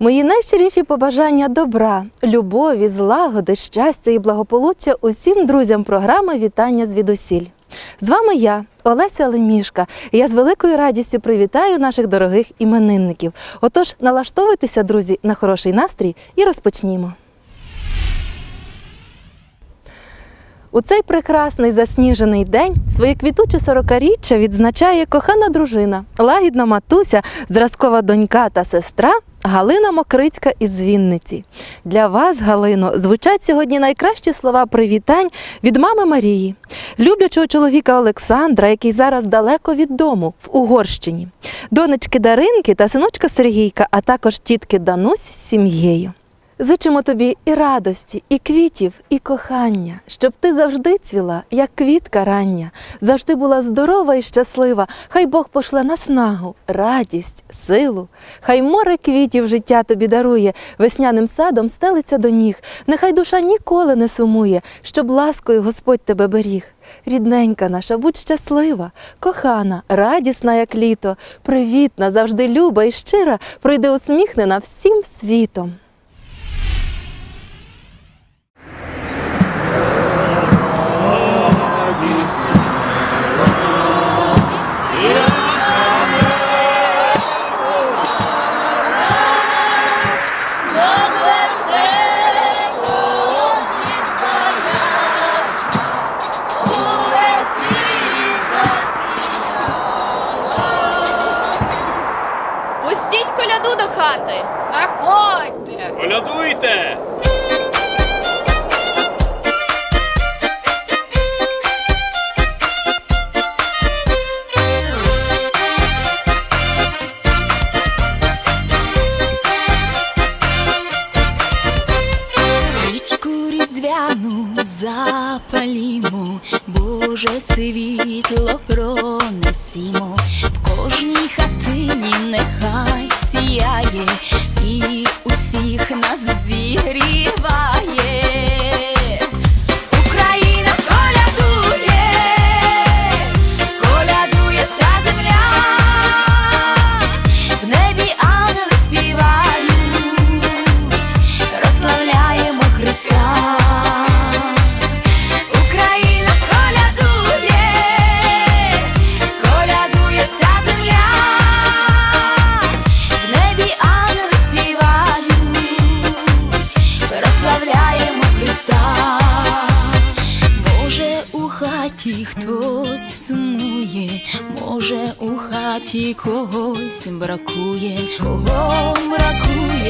Мої найщиріші побажання добра, любові, злагоди, щастя і благополуччя усім друзям програми Вітання звідусіль. З вами я, Олеся Лемішка, і я з великою радістю привітаю наших дорогих іменинників. Отож, налаштовуйтеся, друзі, на хороший настрій і розпочнімо. У цей прекрасний засніжений день своє квітуче сорокаріччя відзначає кохана дружина, лагідна матуся, зразкова донька та сестра Галина Мокрицька із Вінниці. Для вас, Галино, звучать сьогодні найкращі слова привітань від мами Марії, люблячого чоловіка Олександра, який зараз далеко від дому в Угорщині, донечки Даринки та синочка Сергійка, а також тітки Данусь з сім'єю. Зичимо тобі і радості, і квітів, і кохання, щоб ти завжди цвіла, як квітка рання, завжди була здорова і щаслива. Хай Бог пошле наснагу, радість, силу. Хай море квітів життя тобі дарує, весняним садом стелиться до ніг. Нехай душа ніколи не сумує, щоб ласкою Господь тебе беріг. Рідненька наша, будь щаслива, кохана, радісна, як літо, привітна, завжди люба і щира, пройди усміхнена всім світом. Хати. Заходьте! Різдвяну запалімо, Боже світло пронесімо, в кожній хатині нехай hikaye хаті хтось сумує, може, у хаті когось бракує, кого бракує,